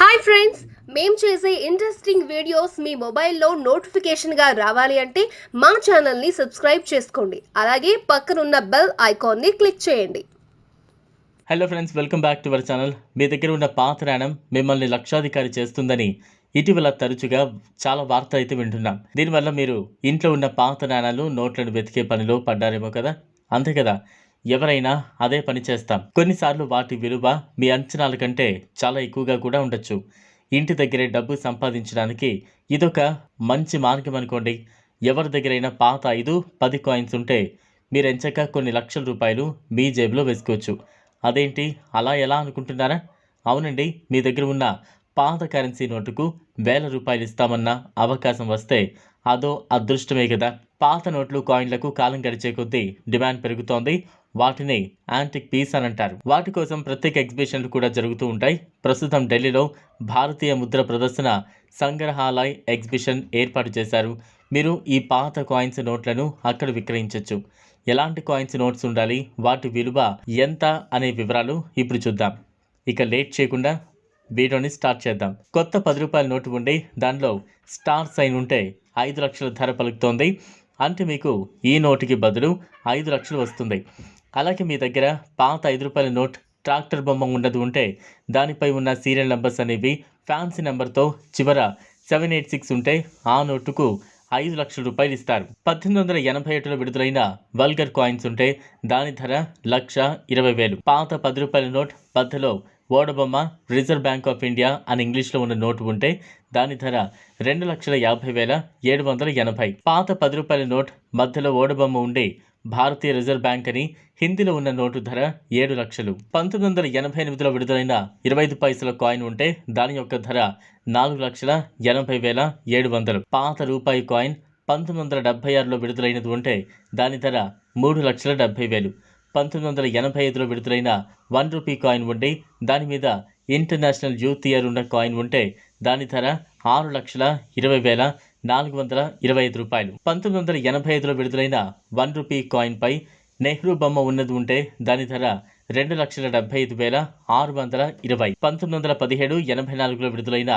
Hi friends మేము చేసే interesting videos మీ మొబైల్లో నోటిఫికేషన్గా రావాలి అంటే మా ఛానల్ని సబ్స్క్రైబ్ చేసుకోండి. అలాగే పక్కనున్న బెల్ ఐకాన్ని క్లిక్ చేయండి. Hello friends welcome back to our channel మీ దగ్గర ఉన్న పాత్రాణం మిమ్మల్ని లక్షాధికారి చేస్తుందని ఇటీవల తరచుగా చాలా వార్త అయితే వింటున్నాం. దీనివల్ల మీరు ఇంట్లో ఉన్న పాత నాణాలు నోట్లను వెతికే పనిలో పడ్డారేమో కదా? అంతే కదా. ఎవరైనా అదే పని చేస్తాం. కొన్నిసార్లు వాటి విలువ మీ అంచనాల కంటే చాలా ఎక్కువగా కూడా ఉండొచ్చు. ఇంటి దగ్గరే డబ్బు సంపాదించడానికి ఇదొక మంచి మార్గం అనుకోండి. ఎవరి దగ్గరైనా పాత ఐదు పది కాయిన్స్ ఉంటే మీరు ఎంచక కొన్ని లక్షల రూపాయలు మీ జేబులో వేసుకోవచ్చు. అదేంటి? అలా ఎలా అనుకుంటున్నారా? అవునండి మీ దగ్గర ఉన్న పాత కరెన్సీ నోటుకు వేల రూపాయలు ఇస్తామన్న అవకాశం వస్తే అదో అదృష్టమే కదా. పాత నోట్లు కాయిన్లకు కాలం గడిచే కొద్దీ డిమాండ్ పెరుగుతోంది. వాటిని యాంటిక్ పీస్ అని అంటారు. వాటి కోసం ప్రత్యేక ఎగ్జిబిషన్లు కూడా జరుగుతూ ఉంటాయి. ప్రస్తుతం ఢిల్లీలో భారతీయ ముద్ర ప్రదర్శన సంగ్రహాలయ్ ఎగ్జిబిషన్ ఏర్పాటు చేశారు. మీరు ఈ పాత కాయిన్స్ నోట్లను అక్కడ విక్రయించవచ్చు ఎలాంటి కాయిన్స్ నోట్స్ ఉండాలి? వాటి విలువ ఎంత? అనే వివరాలు ఇప్పుడు చూద్దాం. ఇక లేట్ చేయకుండా వీడియోని స్టార్ట్ చేద్దాం. కొత్త పది రూపాయల నోటు ఉండి దానిలో స్టార్ సైన్ ఉంటే ఐదు లక్షల ధర పలుకుతోంది. అంటే మీకు ఈ నోటుకి బదులు ఐదు లక్షలు వస్తుంది. అలాగే మీ దగ్గర పాత ఐదు రూపాయల నోట్ ట్రాక్టర్ బొమ్మ ఉండదు ఉంటే దానిపై ఉన్న సీరియల్ నెంబర్స్ అనేవి ఫ్యాన్సీ నెంబర్తో చివర సెవెన్ ఎయిట్ సిక్స్ ఉంటే ఆ నోటుకు ఐదు లక్షల రూపాయలు ఇస్తారు. పద్దెనిమిది వందల ఎనభై ఏడులో విడుదలైన వల్గర్ కాయిన్స్ ఉంటే దాని ధర లక్ష ఇరవై వేలు. పాత పది రూపాయల నోట్ మధ్యలో ఓడబొమ్మ రిజర్వ్ బ్యాంక్ ఆఫ్ ఇండియా అని ఇంగ్లీష్లో ఉన్న నోటు ఉంటే దాని ధర రెండు లక్షల యాభై వేల ఏడు వందల ఎనభై. పాత పది రూపాయల నోట్ మధ్యలో ఓడబొమ్మ ఉండి భారతీయ రిజర్వ్ బ్యాంక్ అని హిందీలో ఉన్న నోటు ధర ఏడు లక్షలు. పంతొమ్మిది వందల ఎనభై ఎనిమిదిలో విడుదలైన ఇరవై ఐదు పైసల కాయిన్ ఉంటే దాని యొక్క ధర నాలుగు లక్షల ఎనభై వేల ఏడు వందలు. పాత రూపాయి కాయిన్ పంతొమ్మిది వందల డెబ్బై ఆరులో విడుదలైనది ఉంటే దాని ధర మూడు లక్షల డెబ్బై వేలు. పంతొమ్మిది వందల ఎనభై ఐదులో విడుదలైన వన్ రూపీ కాయిన్ ఉండి దాని మీద ఇంటర్నేషనల్ యూత్ ఇయర్ ఉన్న కాయిన్ ఉంటే దాని ధర ఆరు లక్షల ఇరవై వేల నాలుగు వందల ఇరవై ఐదు రూపాయలు. పంతొమ్మిది వందల ఎనభై ఐదులో విడుదలైన వన్ రూపీ కాయిన్పై నెహ్రూ బొమ్మ ఉన్నది ఉంటే దాని ధర రెండు లక్షల డెబ్బై ఐదు వేల ఆరు వందల ఇరవై. పంతొమ్మిది వందల పదిహేడు ఎనభై నాలుగులో విడుదలైన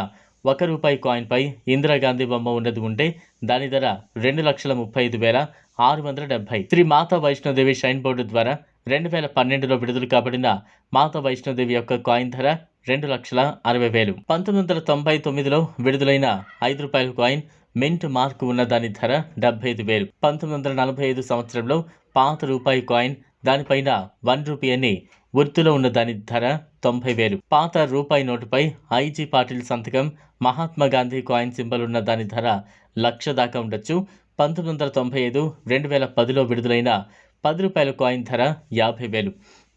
ఒక రూపాయి కాయిన్పై ఇందిరాగాంధీ బొమ్మ ఉన్నది ఉంటే దాని ధర రెండు లక్షల ముప్పై ఐదు వేల ఆరు వందల డెబ్బై. శ్రీ మాతా వైష్ణోదేవి షైన్ బోర్డు ద్వారా రెండు వేల పన్నెండులో విడుదల కాబడిన మాతా వైష్ణోదేవి యొక్క కాయిన్ ధర రెండు లక్షల అరవై వేలు. పంతొమ్మిది వందల తొంభై తొమ్మిదిలో విడుదలైన ఐదు రూపాయల కాయిన్ మింట్ మార్క్ ఉన్న దాని ధర డెబ్బై ఐదు వేలు. పంతొమ్మిది వందల నలభై ఐదు సంవత్సరంలో పాత రూపాయి కాయిన్ దానిపైన వన్ రూపీ అని వృత్తిలో ఉన్న దాని ధర తొంభై వేలు. పాత రూపాయి నోటుపై ఐజీ పాటిల్ సంతకం మహాత్మా గాంధీ కాయిన్ సింబల్ ఉన్న దాని ధర లక్ష దాకా ఉండొచ్చు. పంతొమ్మిది వందల తొంభై ఐదు రెండు వేల పదిలో విడుదలైన పది రూపాయల కాయిన్ ధర యాభై వేలు.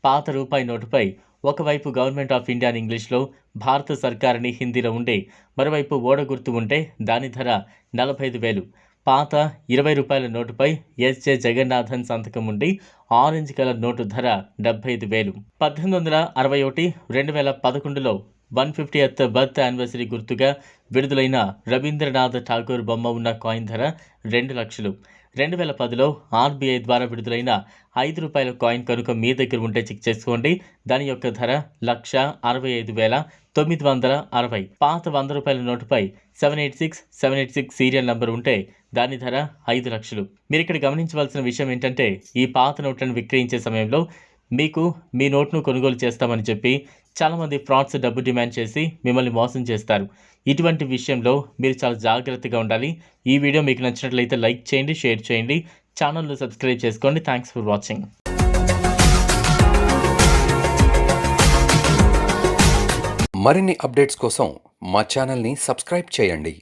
పాత రూపాయి నోటుపై ఒకవైపు గవర్నమెంట్ ఆఫ్ ఇండియాని ఇంగ్లీష్లో భారత సర్కారుని హిందీలో ఉండే మరోవైపు ఓడ గుర్తు ఉంటే దాని ధర నలభై ఐదు వేలు. పాత ఇరవై రూపాయల నోటుపై ఎస్జే జగన్నాథన్ సంతకం ఉండి ఆరెంజ్ కలర్ నోటు ధర డెబ్బై ఐదు వేలు. పద్దెనిమిది వందల అరవై ఒకటి రెండు వేల పదకొండులో one fiftieth birth anniversary గుర్తుగా విడుదలైన రవీంద్రనాథ్ ఠాగూర్ బొమ్మ ఉన్న కాయిన్ ధర రెండు లక్షలు. రెండు వేల పదిలో ఆర్బీఐ ద్వారా విడుదలైన ఐదు రూపాయల కాయిన్ కనుక మీ దగ్గర ఉంటే చెక్ చేసుకోండి. దాని యొక్క ధర లక్ష అరవై ఐదు వేల తొమ్మిది వందల అరవై. పాత వంద రూపాయల నోటుపై seven eight six seven eight six serial number ఉంటే దాని ధర ఐదు లక్షలు. మీరు ఇక్కడ గమనించవలసిన విషయం ఏంటంటే ఈ పాత నోట్లను విక్రయించే సమయంలో మీకు మీ నోట్ను కొనుగోలు చేస్తామని చెప్పి చాలామంది ఫ్రాడ్స్ డబ్బు డిమాండ్ చేసి మిమ్మల్ని మోసం చేస్తారు. ఇటువంటి విషయంలో మీరు చాలా జాగ్రత్తగా ఉండాలి. ఈ వీడియో మీకు నచ్చినట్లయితే లైక్ చేయండి షేర్ చేయండి. ఛానల్ను సబ్స్క్రైబ్ చేసుకోండి. థ్యాంక్స్ ఫర్ వాచింగ్ మరిన్ని అప్డేట్స్ కోసం మా ఛానల్ని సబ్స్క్రైబ్ చేయండి.